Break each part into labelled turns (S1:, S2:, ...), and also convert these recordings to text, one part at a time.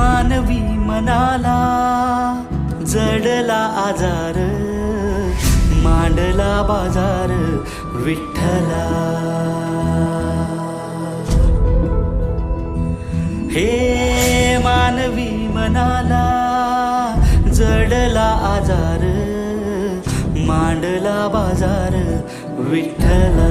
S1: मानवी मनाला जडला आजार मांडला बाजार विठ्ठला. हे मानवी मनाला जडला आजार मांडला बाजार विठ्ठला.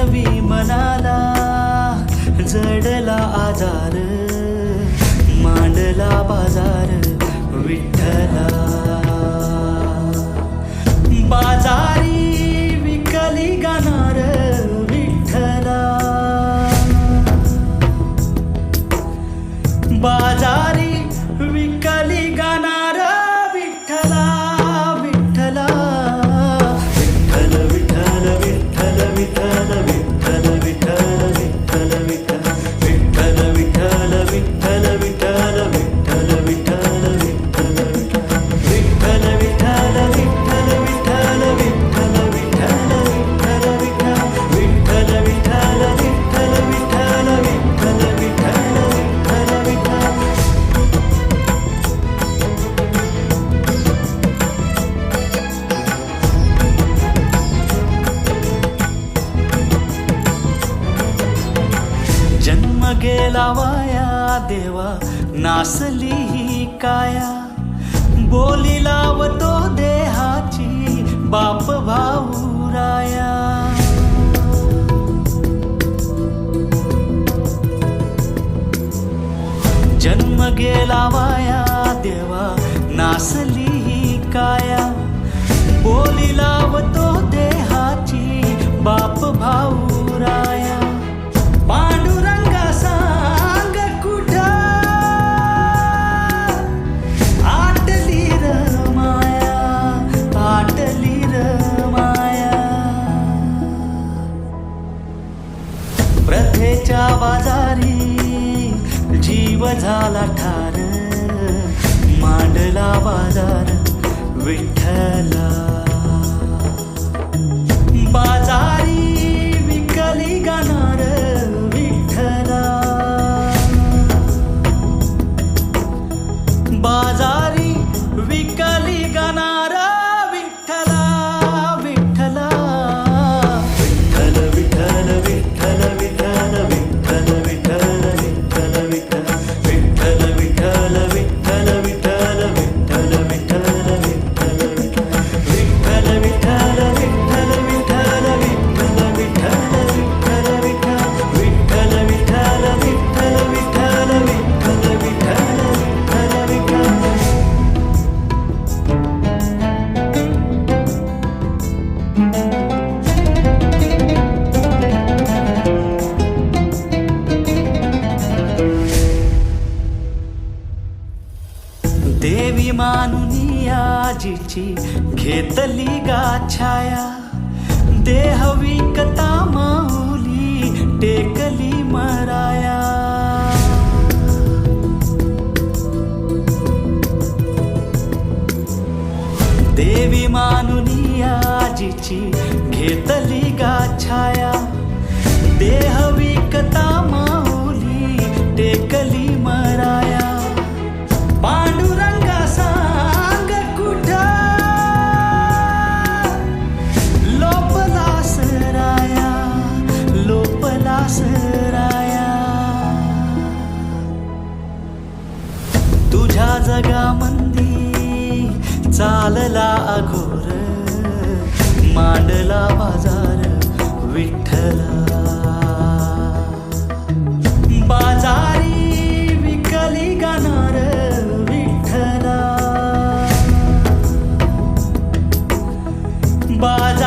S1: मानवी मनाला जडला आजार मांडला बाजार विठ्ठला. लावाया देवा नासली ही काया. बोली लावतो देहाची बाप भाऊ राया. जन्म गेला वाया देवा नासली ही काया. बोली लावतो देहाची बाप भाऊ राया. जीव झाला ठार मांडला बाजार विठ्ठला. देवी मानुनी आजीची घेतली गाछाया देह विकता माऊली टेकली मराया. देवी मानुनी आजीची घेतली गाछाया देह विकता माऊली जगामंदी चालला अघोर मांडला बाजार विठ्ठला. बाजारी विकली गाणार विठ्ठला. बाजार